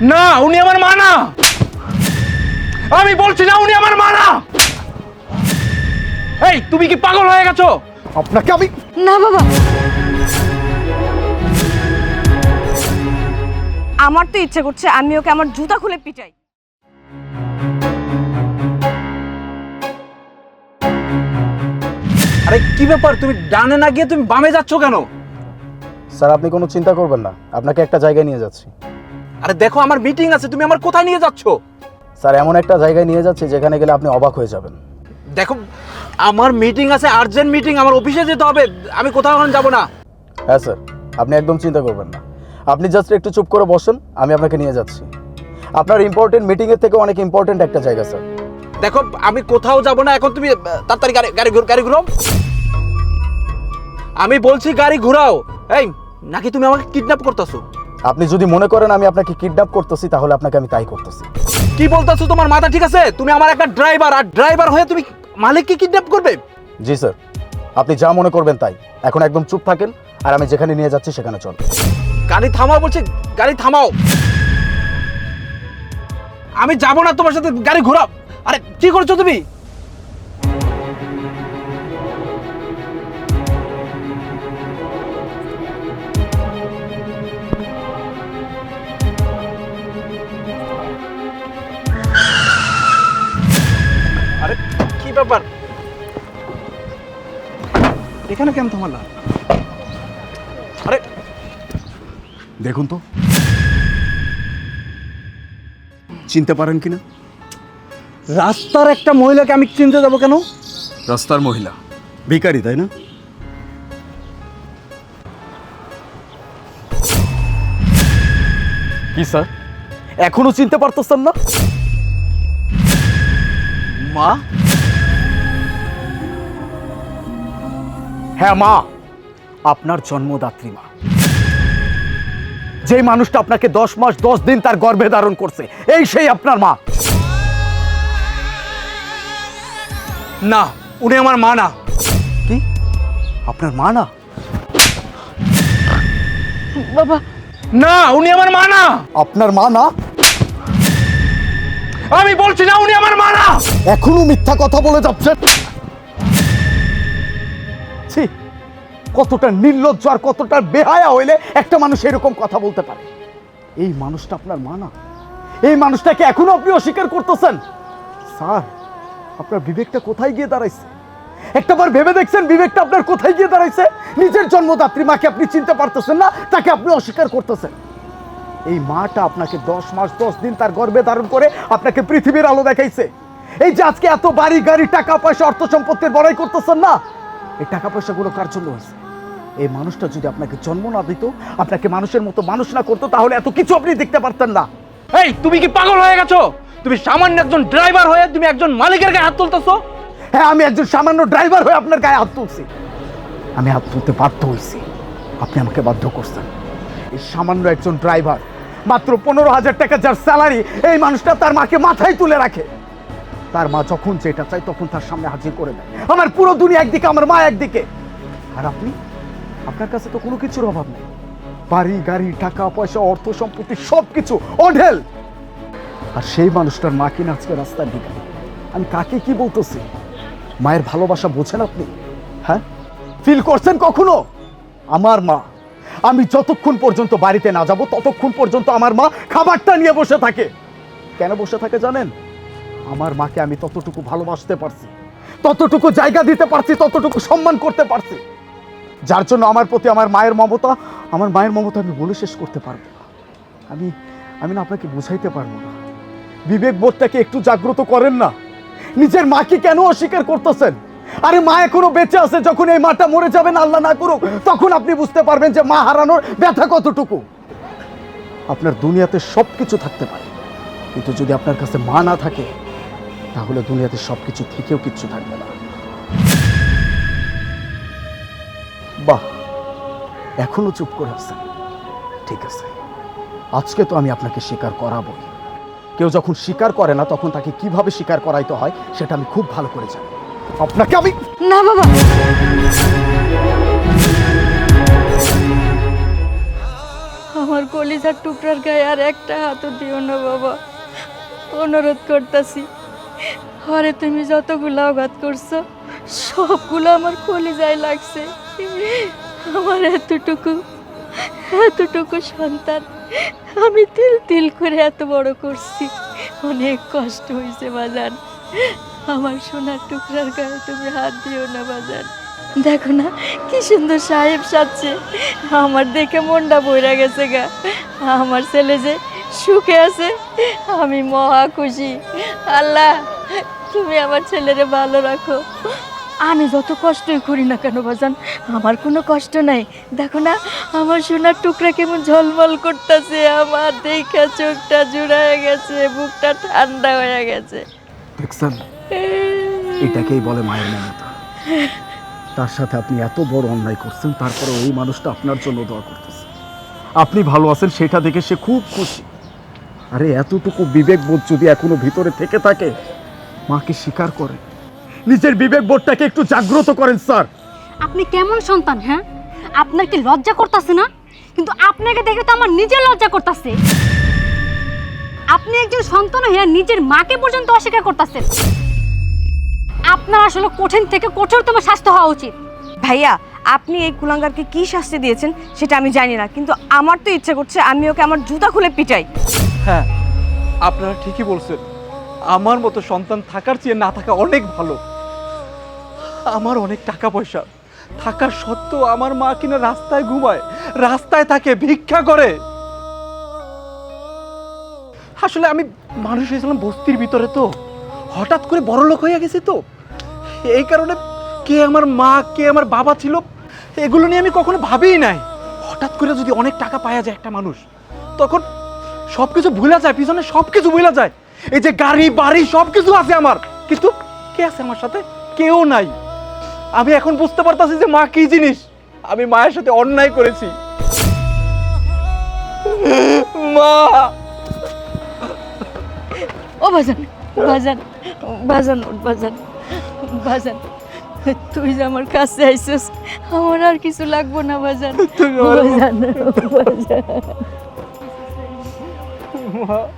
না উনি আমার মা না। আমি বলছি না উনি আমার মা না। এই তুমি কি পাগল হয়ে গেছো? আপনাকে আমি না বাবা। আমার তো ইচ্ছে করছে আমি ওকে আমার জুতা খুলে পিটাই। আরে কি ব্যাপার? তুমি ডানে না গিয়ে তুমি বামে যাচ্ছ কেন? স্যার আপনি কোনো চিন্তা করবেন না। আপনাকে একটা জায়গায় নিয়ে যাচ্ছি। আরে দেখো আমার মিটিং আছে তুমি আমার কোথায় নিয়ে যাচ্ছ? স্যার এমন একটা জায়গায় নিয়ে যাচ্ছি যেখানে গেলে আপনি অবাক হয়ে যাবেন। দেখো আমার মিটিং আছে আর্জেন্ট মিটিং আমার অফিসে যেতে হবে আমি কোথাও এখন যাব না। হ্যাঁ স্যার আপনি একদম চিন্তা করবেন না। আপনি জাস্ট একটু চুপ করে বসেন আমি আপনাকে নিয়ে যাচ্ছি। আপনার ইম্পর্টেন্ট মিটিংয়ের থেকে অনেক ইম্পর্টেন্ট একটা জায়গা স্যার। দেখো আমি কোথাও যাব না এখন তুমি তাড়াতাড়ি গাড়ি গাড়ি ঘুর- গাড়ি ঘুরাও। আমি বলছি গাড়ি ঘুরাও। এই নাকি তুমি আমাকে কিডন্যাপ করতেছো? আপনি যদি মনে করেন আমি আপনাকে কিডন্যাপ করতেছি তাহলে আপনাকে আমি তাই করতেছি। কি বলতেছো তোমার মাথা ঠিক আছে? তুমি আমার একটা ড্রাইভার আর ড্রাইভার হয়ে তুমি মালিককে কিডন্যাপ করবে? জি স্যার আপনি যা মনে করবেন তাই। এখন একদম চুপ থাকেন আর আমি যেখানে নিয়ে যাচ্ছি সেখানে চল গাড়ি থামাও বলছি গাড়ি থামাও। আমি যাব না তোমার সাথে গাড়ি ঘোরাও। আরে কি করছ তুমি? এখানে কেন থামালা আরে দেখুন তো। চিনতে পারেন কিনা রাস্তার একটা মহিলাকে আমি চিনতে যাব কেন? রাস্তার মহিলা। ভিখারি তাই না? কি স্যার? এখনও চিনতে পারতেছেন না? মা? হ্যাঁ মা আপনার জন্মদাত্রী মা। যে মানুষটা আপনাকে দশ মাস দশ দিন তার গর্ভে ধারণ করছে এই সেই আপনার মা। না উনি আমার মা না। কি? আপনার মা না? বাবা। না উনি আমার মা না। আপনার মা না? আমি বলছি না উনি আমার মা না। এখনও মিথ্যা কথা বলে যাচ্ছেন? ছি, কতটা নির্লজ্জ আর কতটা বেহায়া হইলে একটা মানুষ এরকম কথা বলতে পারে? এই মানুষটা আপনার মা না? এই মানুষটাকে এখনও আপনি অস্বীকার করতেছেন? স্যার, আপনার বিবেকটা কোথায় গিয়ে দাঁড়াইছে? একটাবার ভেবে দেখছেন বিবেকটা আপনার কোথায় গিয়ে দাঁড়াইছে? নিজের জন্মদাত্রী মাকে আপনি চিনতে পারতেছেন না, তাকে আপনি অস্বীকার করতেছেন। এই মাটা আপনাকে দশ মাস, দশ দিন তার গর্বে ধারণ করে আপনাকে পৃথিবীর আলো দেখাইছে। এই যে আজকে এত বাড়ি, গাড়ি, টাকা, পয়সা, অর্থ সম্পত্তির বড়াই করতেছেন না এই টাকা পয়সাগুলো কার জন্য হয়েছে? এই মানুষটা যদি আপনাকে জন্ম না দিত আপনাকে মানুষের মতো মানুষ না করতো তাহলে এত কিছু আপনি দেখতে পারতেন না। এই তুমি কি পাগল হয়ে গেছো? তুমি সামান্য একজন ড্রাইভার হয়ে তুমি একজন মালিকের গায়ে হাত তুলতেছো? হ্যাঁ আমি একজন সামান্য ড্রাইভার হয়ে আপনার গায়ে হাত তুলছি। আমি হাত তুলতে বাধ্য হয়েছি। আপনি আমাকে বাধ্য করছেন। এই সামান্য একজন ড্রাইভার মাত্র পনেরো হাজার টাকা যার স্যালারি এই মানুষটা তার মাকে মাথায় তুলে রাখে। তার মা যখন যেটা চায় তখন তার সামনে হাজির করে দেয়। আমার পুরো দুনিয়া একদিকে, আমার মা একদিকে। আর আপনি? আপনার কাছে তো কোনো কিছুর অভাব নেই। বাড়ি, গাড়ি, টাকা, পয়সা, অর্থ, সম্পত্তি সব কিছু অঢেল। আর সেই মানুষটার মা কিনা আজকে রাস্তার দিকে? আমি কাকে কি বলতেছি? মায়ের ভালোবাসা বোঝেন আপনি? হ্যাঁ? ফিল করছেন কখনো? আমার মা। আমি যতক্ষণ পর্যন্ত বাড়িতে না যাব, ততক্ষণ পর্যন্ত আমার মা খাবারটা নিয়ে বসে থাকে। কেন বসে থাকে জানেন? আমার মাকে আমি ততটুকু ভালোবাসতে পারছি, ততটুকু জায়গা দিতে পারছি, ততটুকু সম্মান করতে পারছি। যার জন্য আমার প্রতি আমার মায়ের মমতা, আমার মায়ের মমতা আমি বলে শেষ করতে পারব না। আমি আমি না আপনাকে বুঝাইতে পারব না। বিবেক বোধটাকে একটু জাগ্রত করেন না। নিজের মাকে কেন অস্বীকার করতেছেন? আরে মা এখনও বেঁচে আছে, যখন এই মাটা মরে যাবেন আল্লাহ না করুক, তখন আপনি বুঝতে পারবেন যে মা হারানোর ব্যথা কতটুকু। আপনার দুনিয়াতে সব কিছু থাকতে পারে। কিন্তু যদি আপনার কাছে মা না থাকে তাহলে দুনিয়াতে সব কিছু থেকেও কিচ্ছু থাকবে না। বাহ, এখনও চুপ করে আছেন। ঠিক আছে, আজকে তো আমি আপনাকে স্বীকার করাবই। কেউ যখন স্বীকার করে না, তখন তাকে কীভাবে স্বীকার করাইতে হয়, সেটা আমি খুব ভালো করে জানি। আপনাকে আমি না, বাবা। আমার কলিজার টুকরার গায়ে আর একটা হাতও দিও না, বাবা। অনুরোধ করতেছি। ঘরে তুমি যতগুলো আঘাত করছ, সবগুলো আমার কলিজায় লাগছে। আমার এতটুকু এতটুকু সন্তান আমি তিল তিল করে এত বড় করছি। অনেক কষ্ট হয়েছে বাজার আমার সোনার টুকরার গায়ে তুমি হাত দিও না বাজার দেখো না, কি সুন্দর সাহেব সাজছে। আমার দেখে মনটা বইরা গেছে গা। আমার ছেলে যে সুখে আছে? আমি মহা খুশি। আল্লাহ, তুমি আমার ছেলেরে ভালো রাখো। আমি যত কষ্টই করি না কেন বাজান আমার কোনো কষ্ট নাই। দেখো না, আমার সোনার টুকরা কেমন ঝলমল করতেছে, আমার দেখা চোখটা জুড়ায় গেছে, বুকটা ঠান্ডা হয়ে গেছে। দেখছেন? এটাকেই বলে মায়ের মমতা। তার সাথে আপনি এত বড় অন্যায় করছেন তারপরে ওই মানুষটা আপনার জন্য দোয়া করতেছে। আপনি ভালো আছেন, সেটা দেখে সে খুব খুশি। আরে এতটুকু বিবেকবোধ যদি এখনও ভিতরে থেকে থাকে মাকে স্বীকার করে? নিজের বিবেকবোধটাকে একটু জাগ্রত করেন স্যার। আপনি কেমন সন্তান হ্যাঁ? আপনার কি লজ্জা করতেছে না? কিন্তু আপনাকে দেখে তো আমার নিজের লজ্জা করতেছে। আপনি একজন সন্তান হইয়া নিজের মাকে পর্যন্ত অস্বীকার করতেছেন। আপনার আসলে কঠিন থেকে কঠোরতম শাস্তি হওয়া উচিত। ভাইয়া আপনি এই কুলাঙ্গারকে কি শাস্তি দিয়েছেন সেটা আমি জানি না কিন্তু আমার তো ইচ্ছে করছে আমি ওকে আমার জুতা খুলে পিটাই। হ্যাঁ আপনারা ঠিকই বলছেন। আমার মতো সন্তান থাকার চেয়ে না থাকা অনেক ভালো। আমার অনেক টাকা পয়সা। থাকার সত্ত্বেও আমার মা কিনা রাস্তায় ঘুমায়, রাস্তায় থাকে ভিক্ষা করে। আসলে আমি মানুষ হয়েছিলাম বস্তির ভিতরে তো। হঠাৎ করে বড় লোক হয়ে গেছি তো। এই কারণে কে আমার মা, কে আমার বাবা ছিল, এগুলো নিয়ে আমি কখনো ভাবিই নাই। হঠাৎ করে যদি অনেক টাকা পাওয়া যায় একটা মানুষ, তখন সব কিছু ভুলা যায় পিছনে সব কিছু ভুলা যায়। এই যে গাড়ি বাড়ি সব কিছু আছে আমার। কিন্তু কে আছে আমার সাথে? কেউ নাই। আমি এখন বুঝতে পারতাছি যে মা কি জিনিস। আমি মায়ের সাথে অন্যায় করেছি। মা! ও বাজান বাজান বাজান বাজান বাজান তুই যে আমার কাছে আইসিস আমার আর কিছু লাগবো না বাজান। আমার- বাজান। বাজান মা